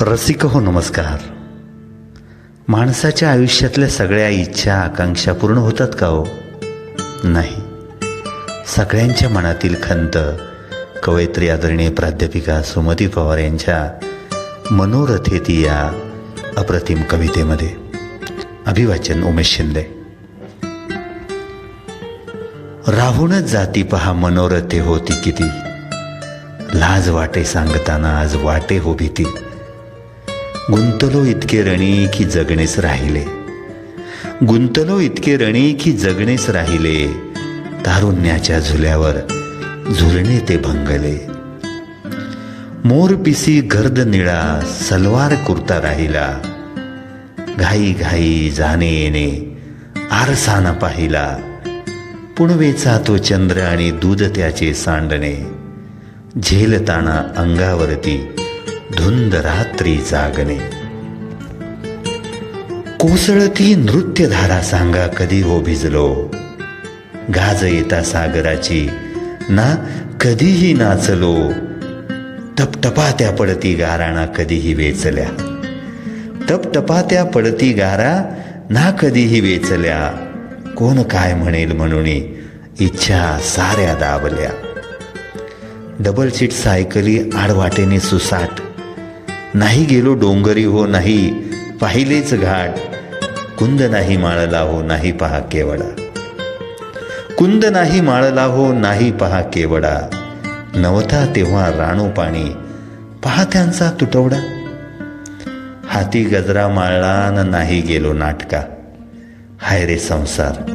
रसिक हो नमस्कार. माणसाच्या आयुष्यातल्या सगळ्या इच्छा आकांक्षा पूर्ण होतात का हो? नाही. सगळ्यांच्या मनातील खंत कवयित्री आदरणीय प्राध्यापिका सुमती पवार यांच्या मनोरथेती या अप्रतिम कवितेमध्ये. अभिवाचन उमेश शिंदे. राहूनच जाती पहा मनोरथे होती किती. लाज वाटे सांगताना आज वाटे हो भीती. गुंतलो इतके रणी की जगणेस राहिले. गुंतलो इतके रणी की जगणेस राहिले. तारुण्याच्या झुल्यावर झुलणे ते भंगले. मोर पिसी गर्द निळा सलवार कुर्ता राहिला. घाई घाई जाणे येणे आरसाना पाहिला. पुणवेचा तो चंद्र आणि दूध त्याचे सांडणे. झेलताना अंगावरती धुंद रात्री जागणे. कोसळती नृत्यधारा सांगा कधी हो भिजलो. गाज येता सागराची ना कधीही नाचलो. टपटपात्या पडती गाराणा कधीही वेचल्या. टपटपात्या पडती गारा ना कधीही वेचल्या. कोण काय म्हणेल म्हणून इच्छा साऱ्या दाबल्या. डबल सीट सायकली आडवाटेने सुसाट नाही गेलो डोंगरी हो नाही पाहिलेच घाट. कुंद नाही माळला हो नाही पहा केवडा. कुंद नाही माळला हो नाही पहा केवडा. नवता तेव्हा राणू पाणी पहा त्यांचा तुटवडा. हाती गजरा माळला न नाही गेलो नाटका. हाय रे संसार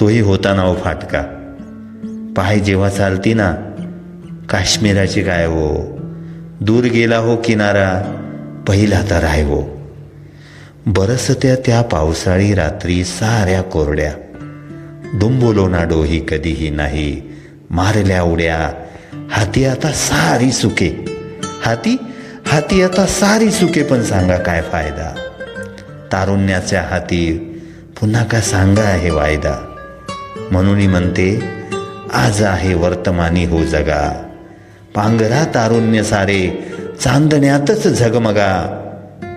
तोही होता ना हो फाटका. पाय जेव्हा चालती ना काश्मीराची काय हो दूर गेला हो किनारा पहिला तर आहे हो. बरसत्या त्या पावसाळी रात्री साऱ्या कोरड्या. डुंबोलो ना डोही कधीही नाही मारल्या उड्या. हाती आता सारी सुके. हाती हाती आता सारी सुके पण सांगा काय फायदा? तारुण्याच्या हाती पुन्हा का सांगा आहे वायदा? म्हणून म्हणते आज आहे वर्तमानी हो जगा. पांघरा तारुण्य सारे चांदण्यातच झगमगा.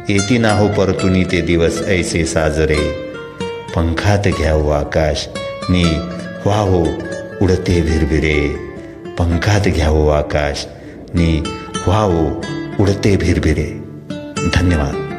येती ना हो परतुनी ते दिवस ऐसे साजरे. पंखात घ्यावं आकाश नी वाहो उडते भिरभिरे. पंखात घ्यावं आकाश नी व्हावो उडते भिरभिरे. धन्यवाद.